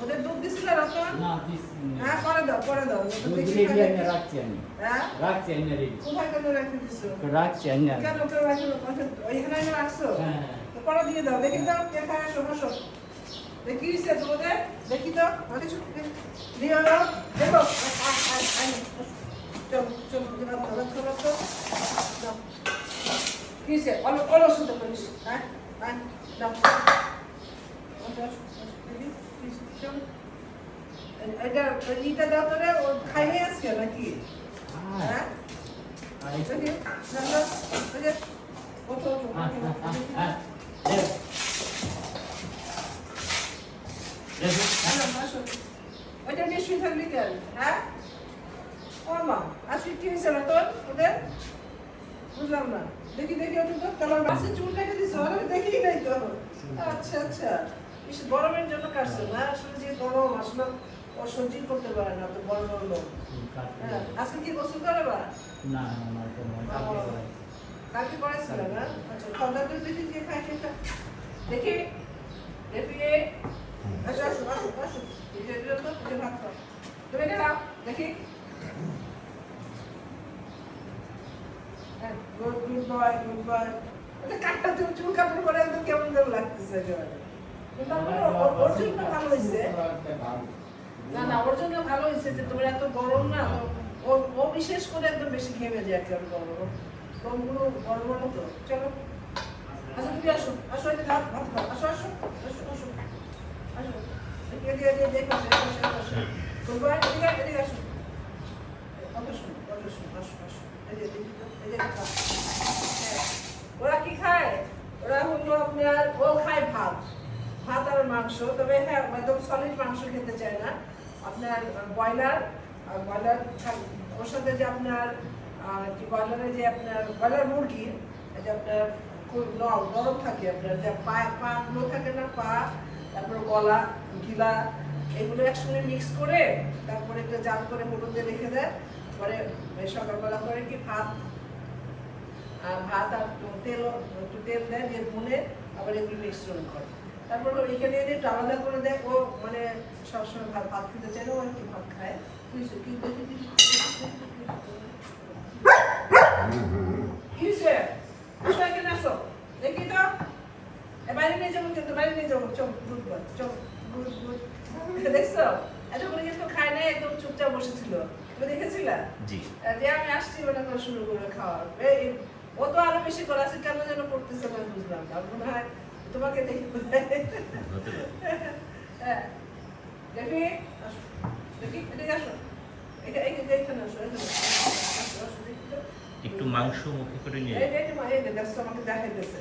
ওদের দুধ দিছিল রতন হ্যাঁ করে দাও করে দাও রাখছি আমি রাখছি আমি কোথায় কেন রেখে দিছো রাখছি আমি কেন কেউ রাখল ওইখানে রাখছো তো পরে দিয়ে দাও দেখি তো দেখায় আসো দেখি সে তোমাদের দেখি তো আমাকে কিছু দিও না দেখো চল চল তো রাখো রাখো দাও কি সে অলো অলো শুতে হ্যাঁ হ্যাঁ দাও। এটা ইটা দাও তোরে ও খাইয়ে আসছে নাকি? হ্যাঁ? ওঠো ওঠো। ওইটা নিয়ে শুয়ে থাকলি কেন? হ্যাঁ? ও মা, আজকে কি হয়েছে না তোর ওদের? বুঝলাম না। দেখি দেখি ওটা তো তোমার মাসে চুল কেটে দিছো আমি দেখি নাই তো। আচ্ছা আচ্ছা। ইস, গরমের জন্য কাটছে না আসলে যে গরম আসলে ও করতে পারে না তো বড় বড় লোক। হ্যাঁ আজকে কি গোসল করে বা? না না তো কালকে করেছিল না? আচ্ছা খাওয়া দাওয়া দেখি যে খাই খেয়ে দেখি। দেখি। আসো আসো আসো আসো এই যে এটা তো এই যে ভাত খাও তুমি এটা নাও দেখি হ্যাঁ বয় এটা কাটটা তুমি চুল কাপড় পরে একদম কেমন যেন লাগতেছে একেবারে। ওর- জন্য ভালো হয়েছে। না না ওর জন্য ভালো হয়েছে যে তোমার এত গরম না ও ও বিশেষ করে একদম বেশি ঘেমে যায় একেবারে গরম। ওর লোমগুলো বড় বড় তো। চলো। আসো তুমি আসো। আসো এটা ভাত খাও আসো আসো আসো আসো। আসো। এদিকে এদিকে দেখো আসো আসো আসো। তুমি এদিকে এদিকে আসো। কত শুনো কত শুনো আসো আসো। ওরা কি খায়? ওরা হলো আপনার ও খায় ভাত। ভাত আর মাংস। তবে হ্যাঁ একদম সলিড মাংস খেতে চায় না। আপনার ব্রয়লার ব্রয়লার ওর সাথে যে আপনার কি ব্রয়লারের যে আপনার, ব্রয়লার মুরগি যে আপনার খুব নরম থাকে আপনার, যে পা পাগুলো থাকে না, পা, তারপর গলা, গিলা, এগুলো একসঙ্গে মিক্স করে তারপরে একটা জাল করে দিয়ে রেখে দেয়। ওই সকালবেলা করে কি ভাত ভাত আর তেল, একটু তেল দেয়, দিয়ে ভুনে আবার এগুলো মিশ্রণ করে। তারপর এখানে এনে একটু আলাদা করে দেয়, ও মানে সবসময় ভাত ভাত খেতে চায় না একটু ভাত খায়। কি কি দেখছ? এত করে কিন্তু খায় নাই, একদম চুপচাপ বসেছিল। দেখেছিলা? জি। যে আমি আসছি ওটা করে শুরু করে খাওয়া। ও তো আরও বেশি করে আছে কেন যেন করতেছে না বুঝলাম না। মনে হয় তোমাকে দেখে হ্যাঁ। দেখি দেখি এদিকে আসো। একটু মাংস মুখে করে নিয়ে আমাকে দেখাইতেছে।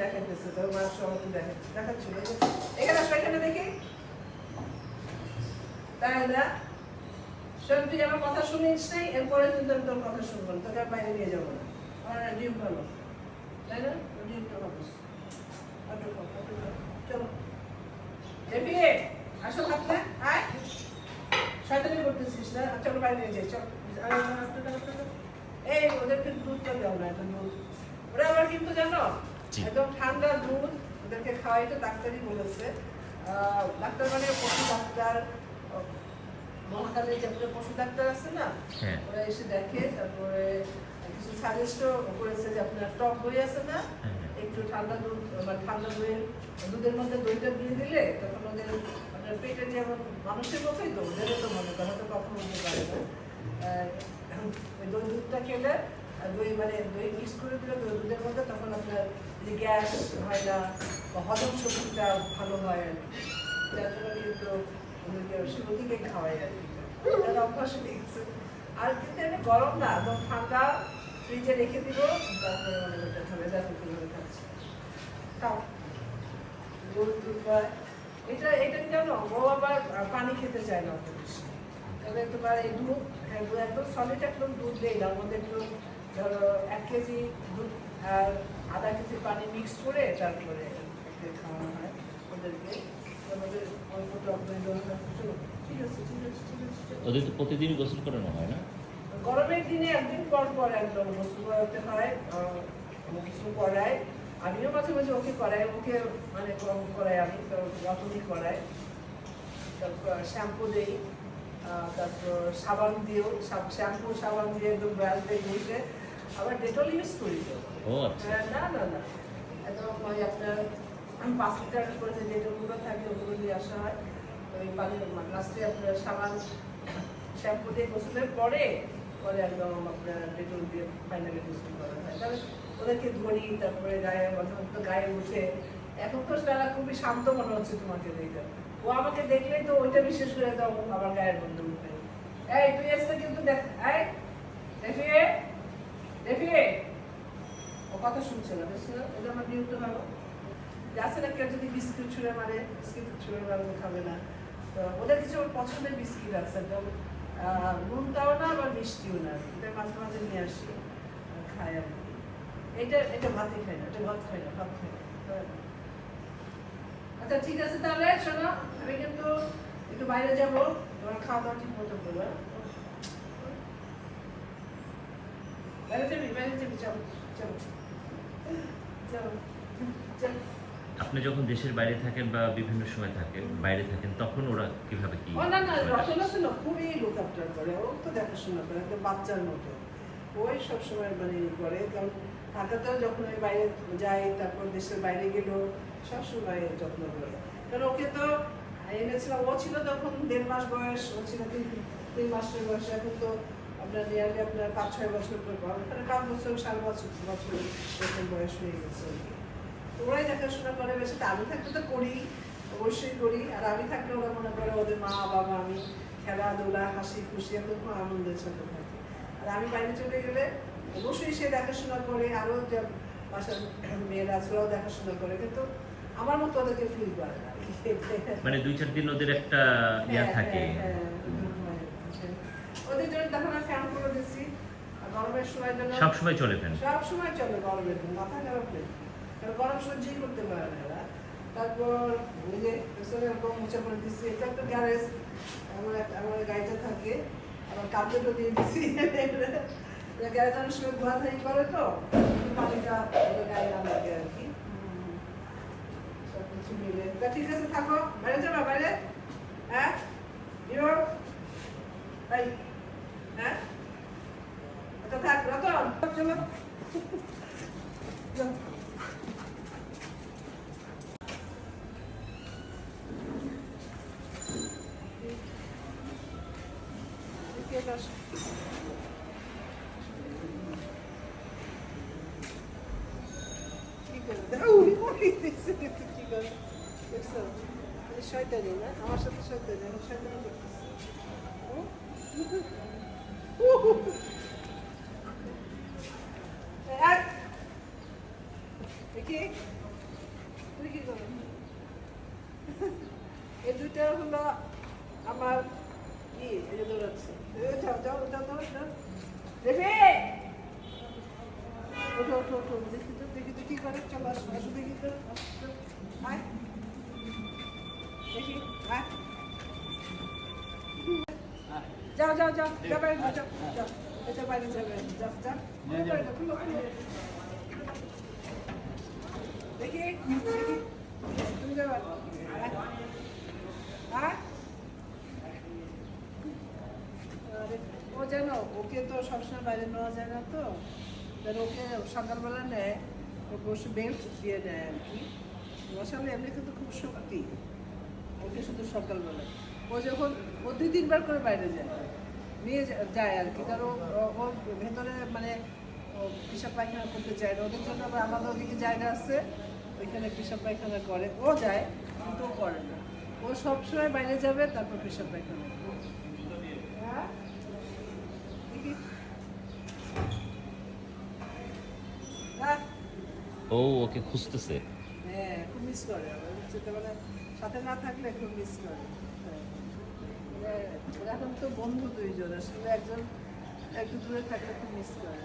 দেখাইতেছে মাংস আমাকে দেখাচ্ছিল। এখানে দেখি। তাই না? শোন তুই আমার কথা শুনিস নাই এরপরে কিন্তু আমি তোর কথা শুনব না তোকে আর বাইরে নিয়ে যাব না। আমার ডিম ভালো তাই না? আটো খাও। চলো। এপি আসো ভাবতে আয়। শয়তানি করতেছিস না? চলো বাইরে নিয়ে যাই চল। এই ওদেরকে দুধটা দাও না এটা দুধ। ওরা আবার কিন্তু জানো একদম ঠান্ডা দুধ ওদেরকে খাওয়াইতে ডাক্তারই বলেছে। ডাক্তার মানে পশু ডাক্তার মহাকালে যে আপনার পশু ডাক্তার আছে না হ্যাঁ। ওরা এসে দেখে তারপরে কিছু সাজেস্টও করেছে যে আপনার টক দই আছে না হ্যাঁ, হ্যাঁ। একটু ঠান্ডা দুধ মানে ঠান্ডা দইয়ের দুধের মধ্যে দইটা দিয়ে দিলে তখন ওদের আপনার পেটে যেমন মানুষের মতোই তো ওদেরও তো মনে করে হয়তো কখনো হতে পারে না। ওই দই দুধটা খেলে দই মানে দই মিক্স করে দিলে দই দুধের মধ্যে তখন আপনার যে গ্যাস হয় না বা হজম শক্তিটা ভালো হয় আর কি। যার জন্য কিন্তু ওদেরকে শুরু খাওয়াই আর কি। তার অভ্যাস হয়ে আর কিন্তু এমনি গরম না, একদম ঠান্ডা ফ্রিজে রেখে দিব, তারপরে মানে ওটা খাবে যা তুমি করে খাচ্ছে। খাও দুধ দুধ খায়। এটা এটা জানো? ও আবার পানি খেতে চায় না অত বেশি। তবে তোমার এই দুধ হ্যাঁ একদম সলিড একদম দুধ দেই না মধ্যে একটু ধরো এক কেজি দুধ আর আধা কেজি পানি মিক্স করে তারপরে খাওয়ানো হয়, ওদেরকে। ওদের তো প্রতিদিনই গোসল করানো হয় না? গরমের দিনে একদিন পর পর একদম গোসল করাতে হয় গোসল করাই আমিও মাঝে মাঝে ওকে করাই ওকে মানে গরম করাই আমি তো রকমই করাই। তারপর শ্যাম্পু দিই তারপর সাবান দিও শ্যাম্পু সাবান দিয়ে একদম ব্রাশ দিয়ে ঘষে আবার ডেটল ইউজ করি তো। ও আচ্ছা। না না না একদম ওই আপনার পাঁচ লিটার করে যে ডেটলগুলো থাকে, ওগুলো দিয়ে আসা হয়। ওই পানি লাস্টে আপনার সাবান, শ্যাম্পু দিয়ে গোসলের পরে পরে একদম আপনার ডেটল দিয়ে ফাইনালি গোসল করা হয়। তাহলে ওদেরকে ধরি, তারপরে গায়ে তো গায়ে উঠে এখন তো তারা খুবই শান্ত মনে হচ্ছে তোমাকে দেখে। ও আমাকে দেখলেই তো ওইটা বিশেষ করে দাও আমার গায়ের বন্ধু উঠে এই, তুই এসে কিন্তু দেখ, এই দেখিয়ে দেখিয়ে ও কথা শুনছে না বুঝছ এটা আমার বিরুদ্ধ ভালো না কেউ যদি ছুঁড়ে মারে ছুঁড়ে খাবে না তো ওদের কিছু পছন্দের বিস্কিট আছে একদম নুনটাও না আবার মিষ্টিও না, এটা মাঝে মাঝে নিয়ে আসি, খাই আর। এটা এটা খাই না, এটা ভাত খাই না, ভাত খাই। আচ্ছা ঠিক আছে তাহলে, শোনো, আমি কিন্তু একটু বাইরে যাব, তোমার খাওয়া দাওয়া ঠিক মতো করব হ্যাঁ? যাবি যাবি চলো আপনি যখন দেশের বাইরে থাকেন বা বিভিন্ন সময় থাকেন বাইরে থাকেন তখন ওরা কীভাবে কি না না রতন আছে না খুবই লুক আফটার করে ও তো দেখাশোনা করে একটা বাচ্চার মতো। ওই সবসময় মানে ই করে কারণ ঢাকাতেও যখন আমি বাইরে যাই তারপর দেশের বাইরে গেল সবসময় যত্ন করে। কারণ ওকে তো এনেছিলাম ও ছিল তখন দেড় মাস বয়স ও ছিল তিন তিন মাসের বয়স এখন তো আপনার নিয়ারলি আপনার পাঁচ ছয় বছর পর মানে পাঁচ বছর সাত বছর বছর এরকম বয়স হয়ে গেছে। ওরাই দেখাশোনা করে বেশি আমি থাকতে তো করি অবশ্যই করি। আর আমি থাকলে ওরা মনে করে ওদের মা বাবা আমি খেলাধুলা হাসি খুশি একদম খুব আনন্দের সাথে থাকি। আর আমি বাইরে চলে গেলে অবশ্যই সে দেখাশোনা করে আরও যে বাসার মেয়েরা ওরাও দেখাশোনা করে। কিন্তু আমার মতো ওদেরকে ফিল করে না। মানে দুই চার দিন ওদের একটা ইয়া হ্যাঁ, থাকে। হ্যাঁ, হ্যাঁ। ওদের জন্য তখন আমি ফ্যান করে দিচ্ছি। গরমের সময় জন্য সব সময় চলে ফেন সব সময় চলে গরমের দিন মাথা খারাপ নেই গরম সহ্যই করতে পারে না এরা। তারপর ওই যে পেছনে এরকম মুছে করে দিচ্ছি, এটা একটা গ্যারেজ আমার আমার গাড়িটা থাকে আবার কাপড়ও দিয়ে দিচ্ছি। গ্যারেজ অনেক সময় ধোয়া ধাই করে তো পানিটা গায়ে না লাগে আর কি। হুম। সব কিছু মিলে। তা ঠিক আছে, থাকো। বাইরে যাবা, বাইরে? হ্যাঁ? ইউর এই হ্যাঁ? আচ্ছা থাক, রতন। চলো চলো এদিকে বস। কি করে? উই, উই, দেখছ, দেখছ, কি করে? দেখছ? এই শয়তানি না? আমার সাথে শয়তানি, আমি শয়তানি করতেছি। হুম? উহু। এই, আয়। দেখি তুই যাও যাও যাও বাইরে যাও যাও এটা বাইরে যাও। দেখি দেখি। তুমি যাবে আয় ও জানো ওকে তো সবসময় বাইরে নেওয়া যায় না তো। ওকে সকালবেলা নেয় ও বসে বেল্ট দিয়ে নেয় আর কি। মশালে এমনি কিন্তু খুব শক্তি। ওকে শুধু সকালবেলা ও যখন ও দুই তিনবার করে বাইরে যায়। নিয়ে যায় আর কি। কারণ ও- ওর ভেতরে মানে পেশাব পায়খানা করতে চায় না। ওদের জন্য আবার আমাদের ওদিকে জায়গা আছে। ওইখানে পেশাব পায়খানা করে। ও যায় কিন্তু ও করে না। ও সবসময় বাইরে যাবে তারপর পেশাব পায়খানা হ্যাঁ? হ্যাঁ? ও ওকে খুঁজতেছে। হ্যাঁ খুব মিস করে। সাথে না থাকলে খুব মিস করে। এখন তো বন্ধু দুইজন আসলে একজন একটু দূরে থাকলে খুব মিস করে।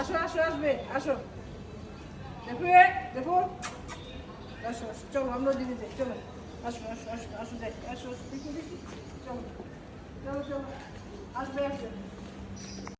আসো আসো আসবে আসো। দেখো দেখো। আসো আসো চলো আমরা দিদি যাই চলো। আসো আসো আসো আসো যাই আসো, দেখি দেখি। চলো চলো চলো আসবে আসবে